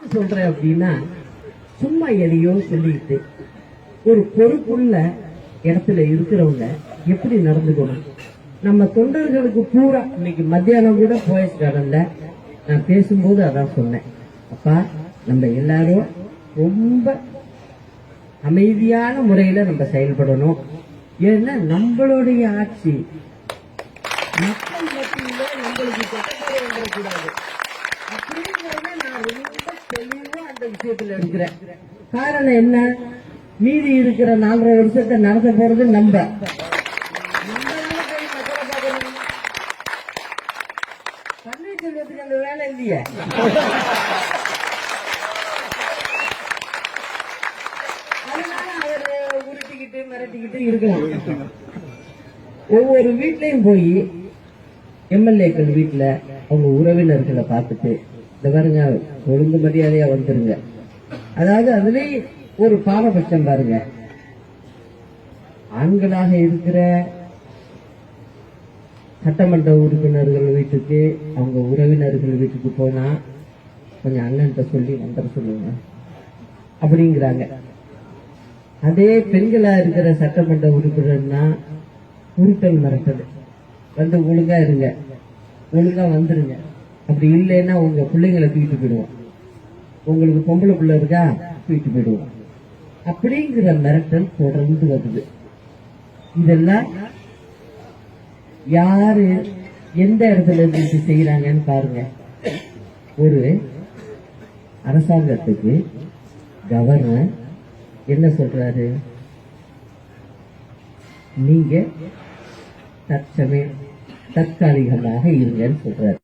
சொல்றேன் அப்படின்னா சும்மா எதையோ சொல்லிட்டு ஒரு பொறுப்புள்ள இடத்துல இருக்கிறவங்க எப்படி நடந்துக்கணும்? நம்ம தொண்டர்களுக்கு பூரா இன்னைக்கு மத்தியானம் கூட போயஸ் கார்டன்ல நான் பேசும்போது அதான் சொன்னேன். அப்பா நம்ம எல்லாரும் ரொம்ப அமைதியான முறையில நம்ம செயல்படணும். ஏன்னா நம்மளுடைய ஆட்சி மக்கள் மத்தியில நம்மளுக்கு கெட்டப்பேர் அப்படிங்கிறத நான் ரொம்ப தெளிவா அந்த விஷயத்துல இருக்கிறேன் காரணம் என்ன? மீதி இருக்கிற நாலரை வருஷத்தை நடத்த போறது நம்ம. நம்மளால போய் பன்னீர்செல்வத்துக்கு அந்த வேலை இல்லையே. அதனால அவரு உருட்டிக்கிட்டு மிரட்டிக்கிட்டு இருக்கலாம். ஒவ்வொரு வீட்லயும் போய் எம்எல்ஏக்கள் வீட்டுல அவங்க உறவினர்களை பார்த்துட்டு இந்த பாருங்க ஒழுங்கு மரியாதையா வந்துருங்க. அதாவது அதுலயும் ஒரு பாரபட்சம் பாருங்க. ஆண்களாக இருக்கிற சட்டமன்ற உறுப்பினர்கள் வீட்டுக்கு அவங்க உறவினர்கள் வீட்டுக்கு போனா கொஞ்சம் அண்ணன் சொல்லி வந்துட சொல்லுங்க. அப்படிங்கிறாங்க. அதே பெண்களா இருக்கிற சட்டமன்ற உறுப்பினர்னா உருட்டல் மிரட்டல் வந்து ஒழுங்கா இருங்க. ஒழுங்கா வந்துருங்க. அப்படி இல்லைன்னா உங்க பிள்ளைங்களை தூக்கிட்டு போயிடுவோம். உங்களுக்கு பொம்பளை பிள்ளை இருக்கா? தூக்கிட்டு போயிடுவோம். அப்படிங்கிற மிரட்டல் தொடர்ந்து வருது. இதெல்லாம் யாரு எந்த இடத்துல இருந்து செய்யறாங்கன்னு பாருங்க. ஒரு அரசாங்கத்துக்கு கவர்னர் என்ன சொல்றாரு? நீங்க தற்சமயம் தற்காலிகமாக இருங்கன்னு சொல்றாரு.